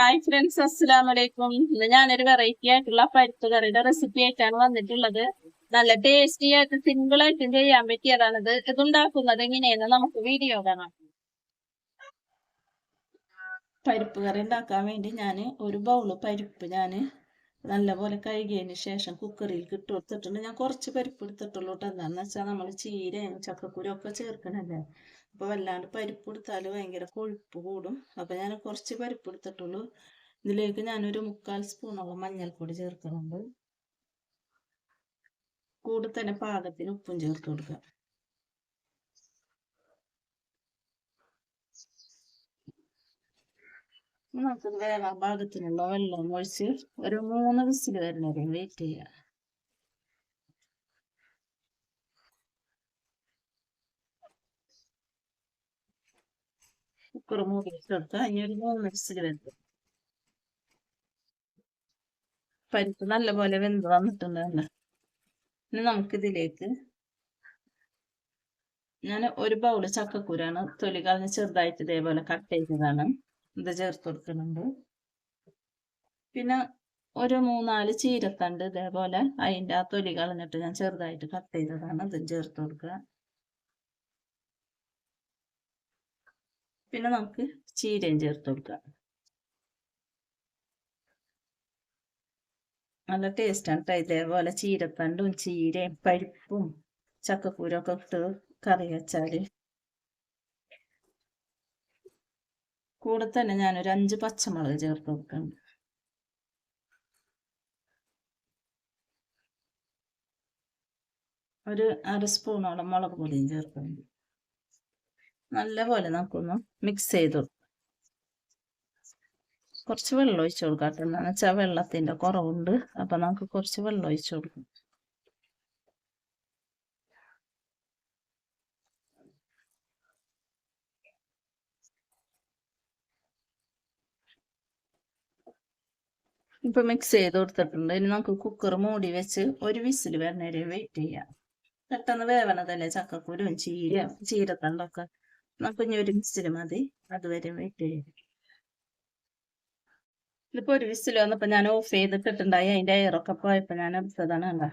Hi friends അസ്സലാം വലൈക്കും ഇന്ന് ഞാനൊരു വെറൈറ്റി ആയിട്ടുള്ള പരിപ്പ് കറിയുടെ റെസിപ്പി ആയിട്ടാണ് വന്നിട്ടുള്ളത്. നല്ല ടേസ്റ്റി ആയിട്ട് സിമ്പിൾ ആയിട്ടും ചെയ്യാൻ പറ്റിയതാണിത്. ഇതുണ്ടാക്കുന്നത് എങ്ങനെയെന്ന് നമുക്ക് വീഡിയോ കാണാം. പരിപ്പ് കറി ഉണ്ടാക്കാൻ വേണ്ടി ഞാൻ ഒരു ബൗൾ പരിപ്പ് ഞാൻ നല്ലപോലെ കഴുകിയതിന് ശേഷം കുക്കറിൽ ഇട്ട് കൊടുത്തിട്ടുണ്ട്. ഞാൻ കുറച്ച് പരിപ്പ് എടുത്തിട്ടുള്ളൂ കേട്ടോ. എന്താണെന്ന് വെച്ചാൽ നമ്മൾ ചീരയും ചക്കക്കുരും ഒക്കെ ചേർക്കണല്ലേ? അപ്പോൾ വല്ലാണ്ട് പരിപ്പ് എടുത്താൽ ഭയങ്കര കൊഴുപ്പ് കൂടും. അപ്പോൾ ഞാൻ കുറച്ച് പരിപ്പ് എടുത്തിട്ടുള്ളൂ. ഇതിലേക്ക് ഞാനൊരു മുക്കാൽ സ്പൂണോളം മഞ്ഞൾപ്പൊടി ചേർക്കുന്നുണ്ട്. കൂടെ തന്നെ പാകത്തിന് ഉപ്പും ചേർത്ത് കൊടുക്കുക നമുക്ക് വേഗം പാകത്തിനുള്ള വെള്ളം ഒഴിച്ച് ഒരു മൂന്ന് വിസിൽ വരുന്നവരെ വെയിറ്റ് ചെയ്യാം. കുക്കർ മൂടി വെച്ചെടുത്ത് ഇനി ഒരു മൂന്ന് വിസിൽ വരുന്നത് പരിപ്പ് നല്ലപോലെ വെന്ത് വന്നിട്ടുണ്ടല്ലോ ഇനി നമുക്കിതിലേക്ക് ഞാൻ ഒരു ബൗൾ ചക്കക്കൂരാണ് തൊലി കളഞ്ഞ് ചെറുതായിട്ട് ഇതേപോലെ കട്ട് ചെയ്തതാണ് ഇത് ചേർത്ത് കൊടുക്കുന്നുണ്ട് പിന്നെ ഒരു മൂന്നാൽ ചീരത്തണ്ട് ഇതേപോലെ അതിന്റെ ആ തൊലി കളഞ്ഞിട്ട് ഞാൻ ചെറുതായിട്ട് കട്ട് ചെയ്തതാണ് ഇത് ചേർത്ത് കൊടുക്കുക പിന്നെ നമുക്ക് ചീരയും ചേർത്ത് കൊടുക്കാം. നല്ല ടേസ്റ്റാണ് കേട്ടോ ഇതേപോലെ ചീരത്തണ്ടും ചീരയും പരിപ്പും ചക്കക്കൂരൊക്കെ ഇട്ട് കറി വെച്ചാൽ കൂടെ തന്നെ ഞാനൊരു അഞ്ച് പച്ചമുളക് ചേർത്ത് കൊടുക്കുന്നുണ്ട്. ഒരു അര സ്പൂണോളം മുളക് പൊടിയും ചേർക്കുന്നുണ്ട്. നല്ലപോലെ നമുക്കൊന്ന് മിക്സ് ചെയ്ത് കുറച്ച് വെള്ളം ഒഴിച്ചു കൊടുക്കാം. എന്താണെന്ന് വെച്ചാൽ വെള്ളത്തിന്റെ കുറവുണ്ട്. അപ്പം നമുക്ക് കുറച്ച് വെള്ളം ഒഴിച്ചു കൊടുക്കും. ഇപ്പൊ മിക്സ് ചെയ്ത് കൊടുത്തിട്ടുണ്ട്. ഇനി നമുക്ക് കുക്കർ മൂടി വെച്ച് ഒരു വിസിൽ വരണവരെ വെയിറ്റ് ചെയ്യാം. പെട്ടെന്ന് വേവണതല്ലേ? ചക്കക്കുരും ചീര ചീരത്തണ്ടൊക്കെ. ഇനി ഒരു വിസിൽ മതി. അതുവരെ വെയിറ്റ് ചെയ്യാം. ഇതിപ്പോ ഒരു വിസിൽ വന്നപ്പോ ഞാൻ ഓഫ് ചെയ്തിട്ടിട്ടുണ്ടായി. അതിന്റെ എയറൊക്കെ പോയപ്പോ ഞാൻ എടുത്തതാണ് കണ്ട?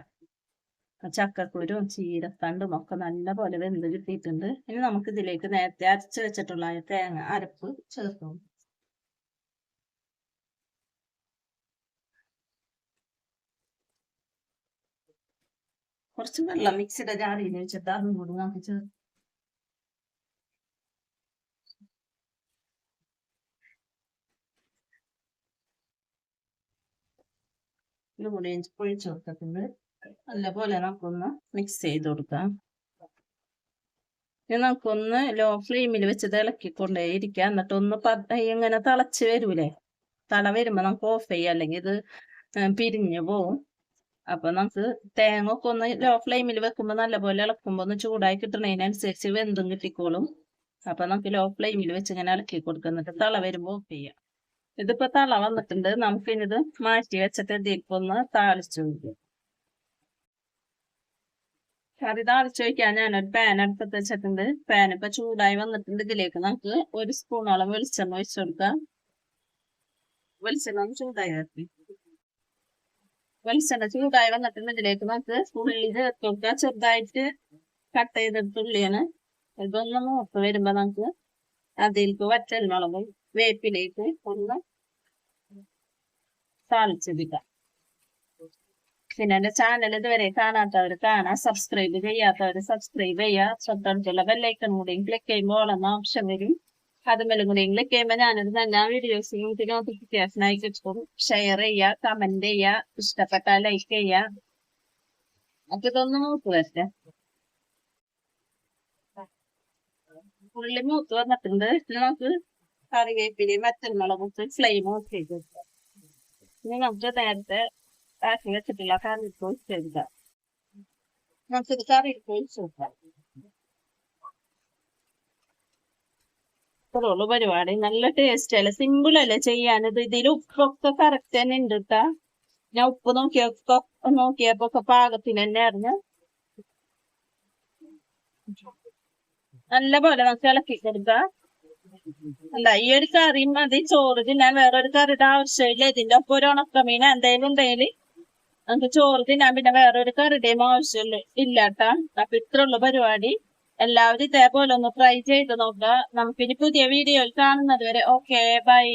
ചക്കക്കുരും ചീരത്തണ്ടും ഒക്കെ നല്ല പോലെ വെന്ത് കിട്ടിയിട്ടുണ്ട്. ഇനി നമുക്ക് ഇതിലേക്ക് നേരത്തെ അരച്ച് വെച്ചിട്ടുള്ള തേങ്ങ അരപ്പ് ചേർക്കും. കുറച്ച് വെള്ളം മിക്സിയുടെ ജാറിയിൽ വെച്ചിട്ട് അതും കൂടി നമുക്ക് ചേർത്ത് മുടി ഇഞ്ചി പൊഴിച്ച് കൊടുത്തിട്ടുണ്ട് നല്ലപോലെ നമുക്കൊന്ന് മിക്സ് ചെയ്ത് കൊടുക്കാം. ഇനി നമുക്കൊന്ന് ലോ ഫ്ലെയിമിൽ വെച്ച് തിളക്കിക്കൊണ്ടേ ഇരിക്കാം എന്നിട്ട് ഒന്ന് ഇങ്ങനെ തിളച്ച് വരൂലേ? തള വരുമ്പോൾ നമുക്ക് ഓഫ് ചെയ്യാം. അല്ലെങ്കിൽ ഇത് പിരിഞ്ഞു പോവും. അപ്പൊ നമുക്ക് തേങ്ങ ഒക്കെ ഒന്ന് ലോ ഫ്ലെയിമിൽ വെക്കുമ്പോൾ നല്ലപോലെ ഇളക്കുമ്പോൾ ഒന്ന് ചൂടായി കിട്ടണതിനനുസരിച്ച് വെന്തും കിട്ടിക്കോളും. അപ്പൊ നമുക്ക് ലോ ഫ്ലെയിമിൽ വെച്ച് ഇങ്ങനെ ഇളക്കി കൊടുക്കുന്നിട്ട് തള വരുമ്പോൾ ഓഫ് ചെയ്യാം. ഇതിപ്പോ തള വന്നിട്ടുണ്ട്. നമുക്ക് ഇത് മാറ്റി വെച്ചിട്ട് ഇതിപ്പൊന്ന് താളിച്ചു കറി താളിച്ചു വയ്ക്കാൻ ഞാനൊരു പാൻ അടുപ്പത്ത് വെച്ചിട്ടുണ്ട്. പാൻ ഇപ്പൊ ചൂടായി വന്നിട്ടുണ്ട് ഇതിലേക്ക്. നമുക്ക് ഒരു സ്പൂണോളം വെളിച്ചെണ്ണ ഒഴിച്ചു കൊടുക്കാം. വെളിച്ചെണ്ണ ചൂടായി വെളിച്ചെണ്ണ ചൂടായി വന്നിട്ടുണ്ട് ഇതിലേക്ക്. നമുക്ക് ഉള്ളി ചേർത്ത് കൊടുക്കുക ചെറുതായിട്ട് കട്ട് ചെയ്തെടുത്ത ഉള്ളിയാണ്. ഇതൊന്ന് മൂത്ത് വരുമ്പോ നമുക്ക് അതിലേക്ക് വറ്റൽ മുളകും വേപ്പിലേക്ക് ഒന്ന് താളിച്ചെടുക്കാം. പിന്നെ എന്റെ ചാനൽ ഇതുവരെ കാണാത്തവർ കാണാം സബ്സ്ക്രൈബ് ചെയ്യാത്തവർ സബ്സ്ക്രൈബ് ചെയ്യുക ശ്രദ്ധിച്ചുള്ള ബെല്ലൈക്കൺ കൂടി ക്ലിക്ക് ചെയ്യുമ്പോൾ എന്ന ഓപ്ഷൻ വരും. അതുമല്ലും കൂടി ക്ലിക്ക് ചെയ്യുമ്പോൾ ഞാനൊരു നല്ല വീഡിയോസ് നോട്ടിഫിക്കേഷൻ ആയി കിട്ടും. ഷെയർ ചെയ്യുക കമന്റ് ചെയ്യുക ഇഷ്ടപ്പെട്ടാൽ ലൈക്ക് ചെയ്യുക ഇതൊന്ന് മൂത്ത് വരട്ടെ. ഉള്ളി മൂത്ത് വന്നിട്ടുണ്ട്. നമുക്ക് കറിവേപ്പിലയും വറ്റൽമുളകും ഫ്ലെയിം ഓഫ് ചെയ്ത് വെക്കാം ഇനി നമുക്ക് നേരത്തെ ആക്കി വെച്ചിട്ടുള്ള കറി ഒഴിച്ചെടുക്കാം നമുക്കിത് കറി ഒഴിച്ചു വെക്കാം ഇത്രയുള്ളൂ പരിപാടി നല്ല ടേസ്റ്റ് അല്ലേ സിമ്പിൾ അല്ലേ ചെയ്യാനത് ഇതിൽ ഉപ്പൊക്കെ കറക്റ്റ് തന്നെ ഉണ്ട് കേട്ടാ ഞാൻ ഉപ്പ് നോക്കിയപ്പോ നോക്കിയപ്പോ ഒക്കെ പാകത്തിന് തന്നെ അറിഞ്ഞ നല്ല പോലെ നമുക്ക് ഇളക്കി അല്ല ഈ ഒരു കറി മതി ചോറ് തിന്നാൻ വേറൊരു കറിയുടെ ആവശ്യമില്ല. ഇതിന്റെ ഒപ്പം ഒരു ഉണക്കമീൻ എന്തെങ്കിലും ഉണ്ടെങ്കിൽ നമുക്ക് ചോറ് തിന്നാൻ പിന്നെ വേറൊരു കറിയുടെയും ആവശ്യമില്ല. ഇല്ലാട്ടാ അപ്പൊ ഇത്രയുള്ള പരിപാടി. എല്ലാവരും ഇതേപോലെ ഒന്ന് ട്രൈ ചെയ്ത് നോക്കുക. നമുക്കിനി പുതിയ വീഡിയോയിൽ കാണുന്നത് വരെ ഓക്കെ ബൈ